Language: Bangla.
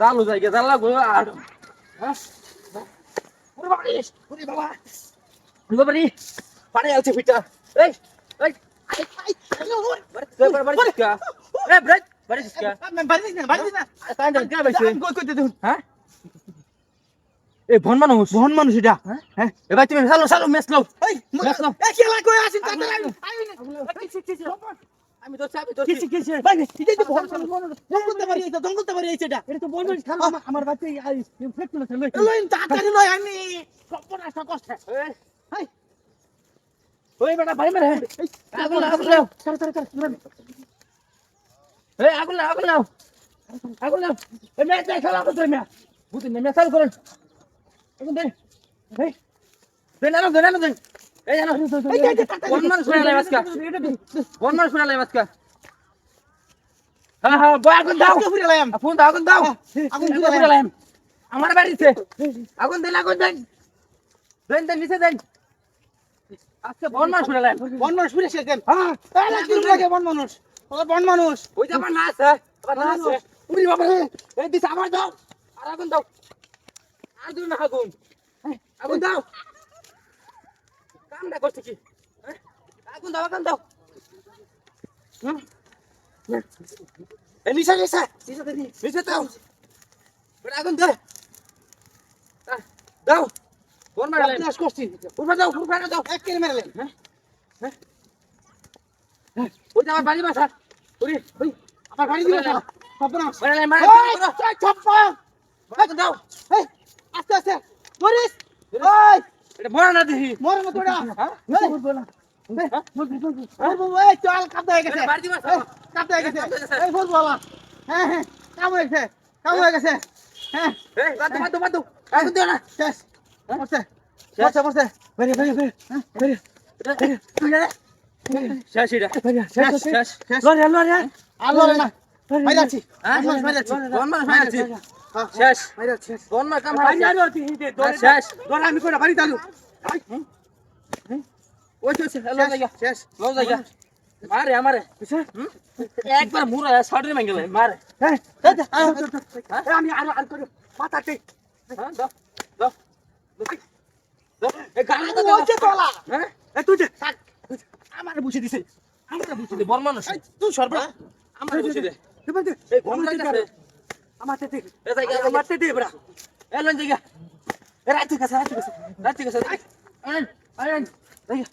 চালু যাই গে চালা গো আর? ওরে বাবা ওরে বাবা। ওরে বাবা রে পানি আছে ফিটা এই এই। আই আই বারে বারে বারে সিকা এ ব্রেক বারে সিকা বাড়ি না বাড়ি না। তাই না কে বাইছে কই কই দেখুন। হ্যাঁ? এ ভন মানুষ। বহন মানুষ এটা। হ্যাঁ? হ্যাঁ। এবার তুমি চালো চালো মেস এই মেস এই খেলা কই আছেন আমি তো চাবি তো কিসে কিসে? ভাই এটা তো বহন করতে পারি এটা দম করতে পারি এটা। এটা তো বলবেন খালো আমার বাচ্চা আই ফেক না চলে লইন তাড়াতাড়ি লই আমি সর্বনাশ কষ্ট এই। ওই বেটা ভাই মেরে। আগুন আগুন লাও চল চল চল এই আগুন লাও আগুন লাও আগুন লাও এই মে দেখ খেলা তো মে বুঝি না মে চালু করেন আগুন দে এই। দে না দে না দে। এই জানো কোন মানুষ শুনে লাই মাসকা কোন মানুষ শুনে লাই মাসকা হ্যাঁ হ্যাঁ বয় আগুন দাও। ফুরে লাইম ফোন দাও আগুন দাও। আগুন আগুন ফুরে লাইম আমার বাড়িতে। আগুন দেন আগুন দেন। দেন দেন নিচে দেন। আজকে বন মানুষ শুনে লাইম বন মানুষ হ্যাঁ। লাগে বন মানুষ ও বন মানুষ ওই যে আমার না আছে না বাবা এই আমার দাও। আর আগুন দাও। আর দিন না আগুন। আগুন দাও। কামটা করছে কি? আগুন দাও আগুন দাও। হুম? এই নিশা নিশা নিশা দাও। আগুন দে। দাও। কোন মারলেন বিনাশ করছি। উপরে দাও উপরে দাও। এক কেলে মেরেলেন ওই আমার বাড়ি বাসা। ওরে ওই আমার গাড়ি দিল সর্বনাশ। মারলেন মারলেন এই দাও এই আস্তে আস্তে। মরিস। ওই। এটা মরা না দেখি। মরে না। তোরা হ্যাঁ? এই হ্যাঁ এই চল। কাপড় হয়ে গেছে। কাপড় হয়ে গেছে। এই বলা। হ্যাঁ হ্যাঁ কাম হয়ে গেছে কাম হয়ে গেছে। হ্যাঁ। বাদু বাদু আগুন দিও না। শেষ। বসে বসে বসে বেরে বেরে বেরে হ্যাঁ বেরে শেষ এটা। শেষ শেষ। শেষ। লড়ে লড়ে। আর লড়ে না। মার মারে? একবার মুরা মেঙ্গেলে মারে। হ্যাঁ আমি আর আর করে। হ্যাঁ দাও দাও হ্যাঁ? আমারে বুঝি দিছে আমারে বুঝি দে বড় মানুষ। তুই সর্ব আমারে বুঝি দে। এই ঘুম লাগছে আমার তে এ জায়গা আমার তে দে বড়া এ লন জায়গা। রাত কাছে রাত কাছে রাত আয় আয় আয় জায়গা